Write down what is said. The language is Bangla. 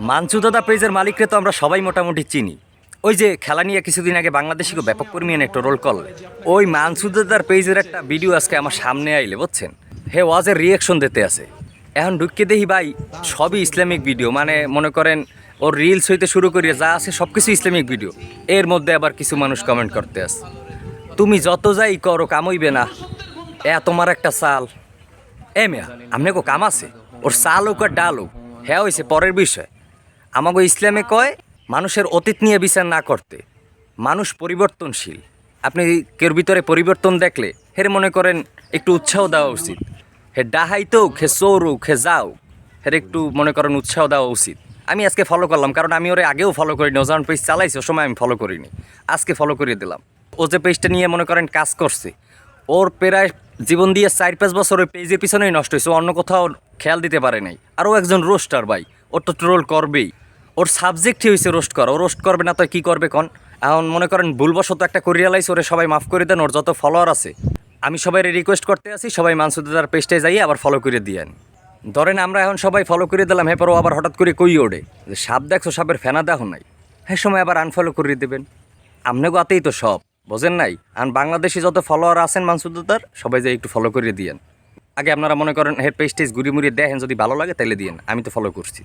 মানসু দাদা পেজের মালিককে তো আমরা সবাই মোটামুটি চিনি। ওই যে খেলা নিয়ে কিছুদিন আগে বাংলাদেশিকে ব্যাপক পরিমাণে একটা রোল কল ওই মানসু দাদার পেজের একটা ভিডিও আজকে আমার সামনে আইলে, বুঝছেন? হে, ওয়াজের রিয়াকশন দিতে আছে। এখন ঢুকিয়ে দেখি ভাই, সবই ইসলামিক ভিডিও মানে মনে করেন, ওর রিলস হইতে শুরু করিয়ে যা আছে সব কিছু ইসলামিক ভিডিও এর মধ্যে আবার কিছু মানুষ কমেন্ট করতে আছে। তুমি যত যাই করো, কামইবে না। এ, তোমার একটা চাল। এ মিয়া আপনি কো কাম আছে? ওর চাল হোক আর ডাল হোক। হ্যাঁ হয়েছে পরের বিষয়। আমাকে ইসলামে কয়, মানুষের অতীত নিয়ে বিচার না করতে। মানুষ পরিবর্তনশীল। আপনি কেউ ভিতরে পরিবর্তন দেখলে, হের মনে করেন একটু উৎসাহ দেওয়া উচিত। হে ডাহাইতেও হে চৌরুক হে যাও। হের একটু মনে করেন উৎসাহ দেওয়া উচিত। আমি আজকে ফলো করলাম, কারণ আমি ওরে আগেও ফলো করিনি। ওজন পেজ চালাইছি, ও সময় আমি ফলো করিনি। আজকে ফলো করিয়ে দিলাম। ও যে পেজটা নিয়ে মনে করেন কাজ করছে, ওর প্রায় জীবন দিয়ে চার পাঁচ বছর ওই পেজের পিছনেই নষ্ট হয়েছে। অন্য কোথাও খেয়াল দিতে পারে নাই। আরও একজন রোস্টার ভাই। ওর তো ট্রোল করবেই। ওর সাবজেক্টই হয়েছে রোস্ট করা। ও রোস্ট করবে না তো কী করবে কন? এখন মনে করেন ভুলবশত একটা করিয়ালাইস ওরে সবাই মাফ করে দেন, ওর যত ফলোয়ার আছে। আমি সবাই রিকোয়েস্ট করতে আছি সবাই মানসুদার পেজটায় যাই আবার ফলো করে দিয়েন ধরেন আমরা এখন সবাই ফলো করে দিলাম হ্যাঁ পরও আবার হঠাৎ করে কই ওড়ে? যে সাপ দেখছ সাপের ফেনা দেখো নাই। হ্যাঁ সময় আবার আনফলো করে দেবেন। আমনে গাতেই তো সব, বোঝেন নাই? আর বাংলাদেশে যত ফলোয়ার আছেন মানসুদার সবাই যাই একটু ফলো করে দিয়েন আগে আপনারা মনে করেন হেড পেস্টেজ গুড়ি ঘুরি মুড়ি দেখেন যদি ভালো লাগে তাহলে দিয়েন। আমি তো ফলো করছি।